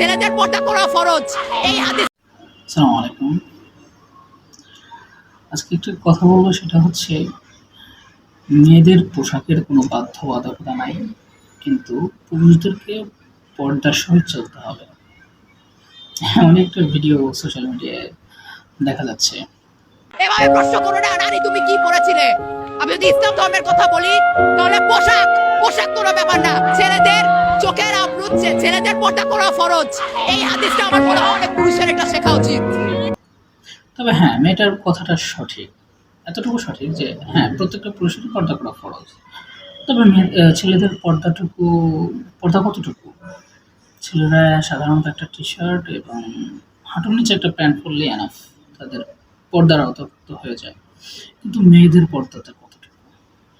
ছেলেদের পর্দা করা ফরজ। এই হাদিস আসসালামু আলাইকুম। আজকে একটু কথা বলব সেটা হচ্ছে মেয়েদের পোশাকের কোনো বাধ্যবাধকতা নাই কিন্তু পুরুষদেরকে পর্দার সহিত চলতে হবে। এমন একটা ভিডিও সোশ্যাল মিডিয়ায় দেখা যাচ্ছে। এভাবে প্রশ্ন করো না নারী তুমি কি পড়েছিলে আমি যদি ইসলাম ধর্মের কথা বলি তাহলে পোশাক পোশাক কোনো ব্যাপার না। ছেলেদের চোখের আবরুদ ছেলেদের পর্দা করা ফরজ, এই হাদিসটা আমার মনে হয় অনেক পুরুষের এটা শেখা উচিত। তবে হ্যাঁ মেয়েটার কথাটা সঠিক, এতটুকু সঠিক যে হ্যাঁ প্রত্যেকটা পুরুষেরই পর্দা করা ফরজ। তবে ছেলেদের পর্দাটুকু, পর্দা কতটুকু? ছেলেরা সাধারণত একটা টি শার্ট এবং হাঁটুর নিচে একটা প্যান্ট পরলে এনাফ তাদের পর্দার আওতাভুক্ত হয়ে যায়। কিন্তু মেয়েদের পর্দাটা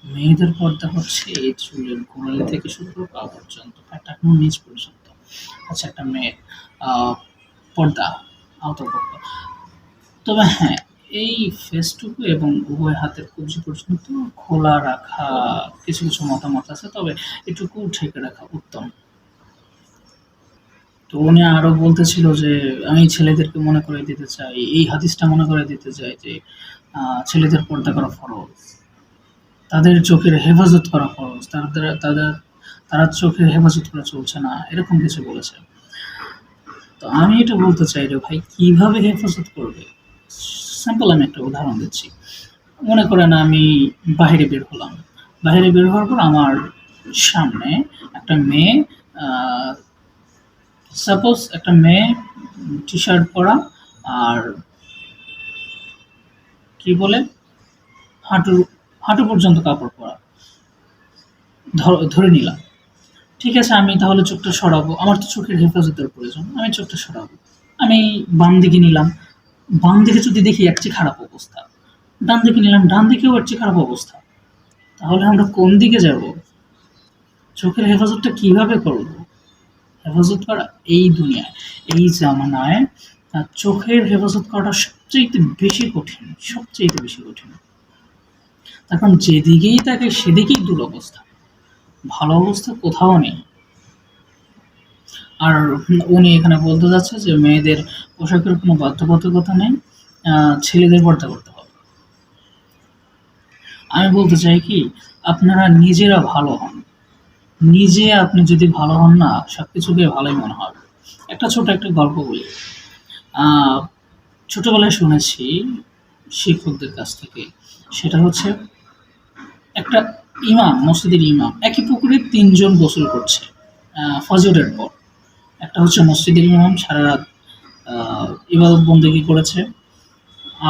মেয়েদের পর্দা হচ্ছে এই চুলের গোড়ালি থেকে শুরু পা পর্যন্ত এখন নিচ পর্যন্ত। হচ্ছে একটা মেয়ের পর্দা আওতাভুক্ত তবে হ্যাঁ এই ফেসটুকু এবং উভয় হাতের কবজি পর্যন্ত খোলা রাখা কিছু কিছু মতামত আছে, তবে এটুকু ঢেকে রাখা উত্তম। তো উনি আরও বলতেছিল যে, আমি ছেলেদেরকে মনে করে দিতে চাই, এই হাদিসটা মনে করে দিতে চাই যে ছেলেদের পর্দা করা ফরজ। তাদের চোখের হেফাজত করা খরচ তাদের তাদের, তারা চোখের হেফাজত করা চলছে না, এরকম কিছু বলেছে। তো আমি এটা বলতে চাই রে ভাই, কীভাবে হেফাজত করবে? সিম্পল আমি একটা উদাহরণ দিচ্ছি। মনে করেন আমি বাইরে বের হলাম। বাইরে বের হওয়ার পর আমার সামনে একটা মেয়ে সাপোজ একটা মেয়ে টি শার্ট পরা আর কি বলে? হাঁটু হাঁটু পর্যন্ত কাপড় পরা। ধরে নিলাম। ঠিক আছে, আমি তাহলে চোখটা সরাবো। আমার তো চোখের হেফাজতের প্রয়োজন, আমি চোখটা সরাবো। আমি বাম দিকে নিলাম। বাম দিকে যদি দেখি চেয়ে খারাপ অবস্থা, ডান দিকে নিলাম, ডান দিকেও চেয়ে খারাপ অবস্থা। তাহলে আমরা কোন দিকে যাব? চোখের হেফাজতটা কীভাবে করব? হেফাজত করা এই দুনিয়ায় এই জামানায় চোখের হেফাজত করাটা সবচেয়ে বেশি কঠিন সবচেয়ে বেশি কঠিন। কারণ যেদিকেই তাকে সেদিকেই দুরবস্থা। ভালো অবস্থা কোথাও নেই। আর উনি এখানে বলতে যাচ্ছে যে মেয়েদের পোশাকের কোনো বাধ্যবাধকতা নেই ছেলেদের পর্দা করতে হবে আমি বলতে চাই কি, আপনারা নিজেরা ভালো হন। নিজে আপনি যদি ভালো হন না সব কিছুকে ভালোই মনে হবে। একটা ছোট একটা গল্প বলি। ছোটবেলায় শুনেছি শিক্ষকদের কাছ থেকে। সেটা হচ্ছে একটা ইমাম, মসজিদের ইমাম, একই পুকুরে তিনজন গোসল করছে ফজরের পর। একটা হচ্ছে মসজিদের ইমাম, সারা রাত ইবাদত বন্দেগী করেছে।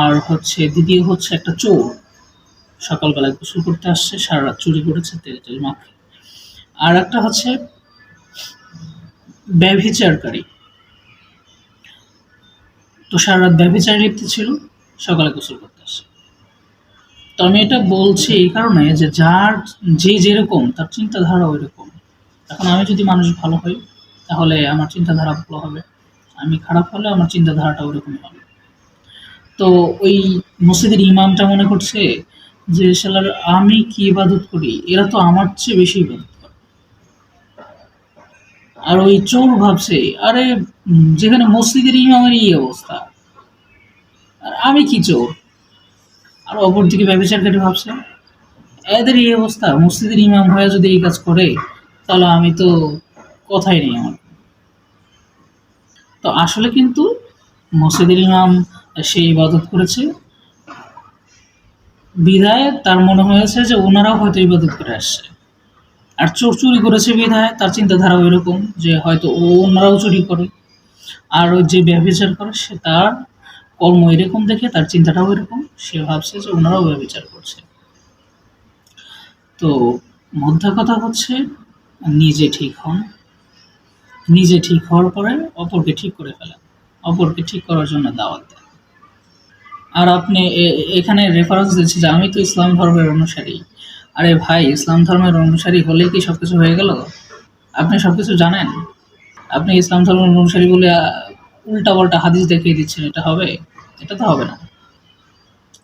আর হচ্ছে দ্বিতীয় হচ্ছে একটা চোর, সকালবেলায় গোসল করতে আসছে, সারা রাত চুরি করেছে, তেল তেল মাখে। আর একটা হচ্ছে ব্যভিচারকারী। তো সারা রাত ব্যভিচার লিপ্ত ছিল, সকালে গোসল করতে আসছে। তো আমি এটা বলছি এই কারণে যে যার যে যেরকম, তার চিন্তাধারা ওই রকম এখন আমি যদি মানুষ ভালো হই, তাহলে আমার চিন্তাধারা ভালো হবে। আমি খারাপ হলে আমার চিন্তাধারাটা ওরকমই হবে। তো ওই মসজিদের ইমামটা মনে করছে যে শালার আমি কি ইবাদত করি? এরা তো আমার চেয়ে বেশি ইবাদত করে। আর ওই চোর ভাবছে, আরে যেখানে মসজিদের ইমামের এই অবস্থা। আর আমি কি চোর? আর অপরদিকে ব্যবচার কেটে ভাবছে, এদের এই অবস্থা, মসজিদের ইমাম হয়ে যদি এই কাজ করে, তাহলে আমি তো কথাই নেই আমার। তো আসলে কিন্তু মসজিদের ইমাম সে ইবাদত করেছে। বিধায় তার মনে হয়েছে যে ওনারাও হয়তো ইবাদত করে আসছে। আর চোর চুরি করেছে বিধায় তার চিন্তাধারা ওই রকম যে হয়তো ও ওনারাও চুরি করে। আর ওই যে ব্যবচার করে, সে তার কর্ম এরকম দেখে তার চিন্তাটাও এরকম, সে ভাবছে যে ওনারাও বিচার করছে। তো মধ্যা কথা হচ্ছে, নিজে ঠিক হন। নিজে ঠিক হওয়ার পরে অপরকে ঠিক করে ফেলেন। অপরকে ঠিক করার জন্য দাওয়াত দেন। আর আপনি এখানে রেফারেন্স দিচ্ছে যে আমি তো ইসলাম ধর্মের অনুসারী। আরে ভাই, ইসলাম ধর্মের অনুসারী হলে কি সব কিছু হয়ে গেল? আপনি সব কিছু জানেন? আপনি ইসলাম ধর্মের অনুসারী বলে উল্টা পাল্টা হাদিস দেখিয়ে দিচ্ছেন, এটা হবে? এটা তো হবে না।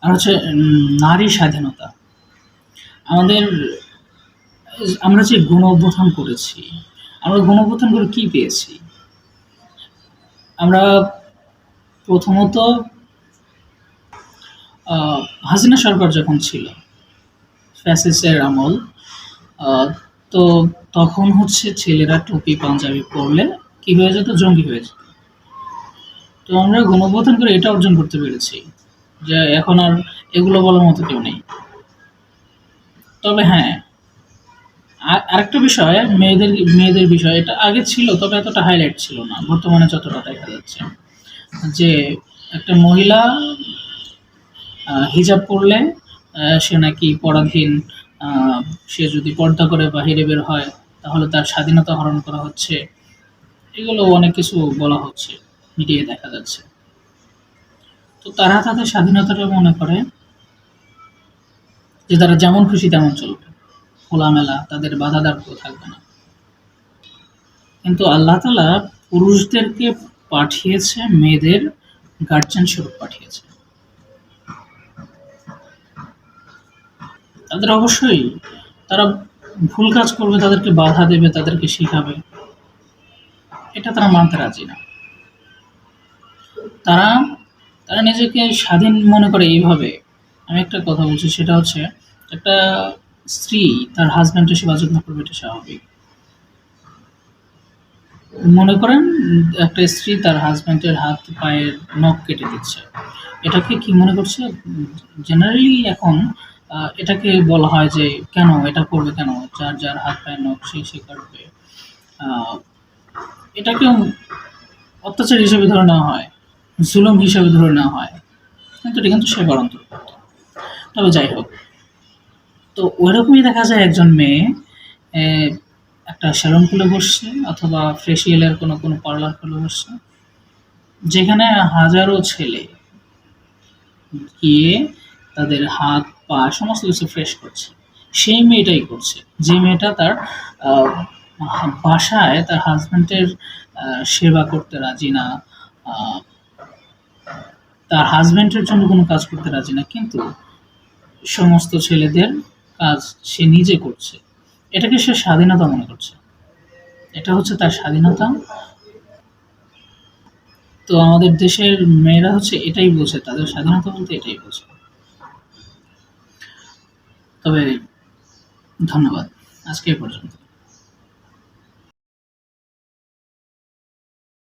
আর হচ্ছে নারী স্বাধীনতা। আমাদের, আমরা যে গণ করেছি, আমরা গণ অভ্যুত্থান করে কি পেয়েছি? আমরা প্রথমত হাসিনা সরকার যখন ছিল ফ্যাসিসের আমল তো তখন হচ্ছে ছেলেরা টুপি, পাঞ্জাবি পরলে কি হয়ে যেত? জঙ্গি হয়ে যেত। তো আমরা গণবোধন করে এটা অর্জন করতে পেরেছি যে এখন আর এগুলো বলার মতো কেউ নেই। তবে হ্যাঁ আর আরেকটা বিষয় মেয়েদের মেয়েদের বিষয় এটা আগে ছিল তবে এতটা হাইলাইট ছিল না বর্তমানে যতটা দেখা যাচ্ছে। যে একটা মহিলা হিজাব আহ, সে নাকি পরাধীন সে যদি পর্দা করে বাহিরে বের হয় তাহলে তার স্বাধীনতা হরণ করা হচ্ছে। এগুলো অনেক কিছু বলা হচ্ছে। মিডিয়ায় দেখা যাচ্ছে। তো তারা তাদের স্বাধীনতাটা মনে করে যে তারা যেমন খুশি তেমন চলবে। খোলামেলা, তাদের বাধাদার কেউ থাকবে না। কিন্তু আল্লাহ তালা পুরুষদেরকে পাঠিয়েছে, মেয়েদের গার্জেন স্বরূপ পাঠিয়েছে। তাদের অবশ্যই তারা ভুল কাজ করবে, তাদেরকে বাধা দেবে, তাদেরকে শিখাবে। এটা তারা মানতে রাজি না। তারা তারা নিজেকে স্বাধীন মনে করে এইভাবে। আমি একটা কথা বলছি সেটা হচ্ছে একটা স্ত্রী তার হাজব্যান্ডের সেবা যত্ন করবে এটা স্বাভাবিক। মনে করেন একটা স্ত্রী তার হাজব্যান্ডের হাত পায়ের নখ কেটে দিচ্ছে। এটাকে কি মনে করছে? জেনারেলি এখন এটাকে বলা হয় যে কেন এটা করবে কেন? যার যার হাত পায়ের নখ সেই সে কাটবে। আহ, এটাকে অত্যাচার হিসেবে ধরে নেওয়া হয়। জুলুম হিসেবে ধরে নেওয়া হয়। কিন্তু এটা কিন্তু সেবার অন্তর্ভুক্ত। তবে যাই হোক, তো ওইরকমই দেখা যায় একজন মেয়ে একটা স্যালন খুলে বসছে অথবা ফেসিয়ালের কোনো কোনো পার্লার খুলে বসছে, যেখানে হাজারো ছেলে গিয়ে তাদের হাত, পা সমস্ত কিছু ফ্রেশ করছে। সেই মেয়েটাই করছে। যে মেয়েটা তার বাসায় তার হাজব্যান্ডের সেবা করতে রাজি না তার হাজব্যান্ডের জন্য কোনো কাজ করতে রাজি না, কিন্তু সমস্ত ছেলেদের কাজ সে নিজে করছে। এটাকে সে স্বাধীনতা মনে করছে। এটা হচ্ছে তার স্বাধীনতা। তো আমাদের দেশের মেয়েরা হচ্ছে এটাই বোঝে, তাদের স্বাধীনতা বলতে এটাই বোঝে। তবে ধন্যবাদ। আজকে পর্যন্ত।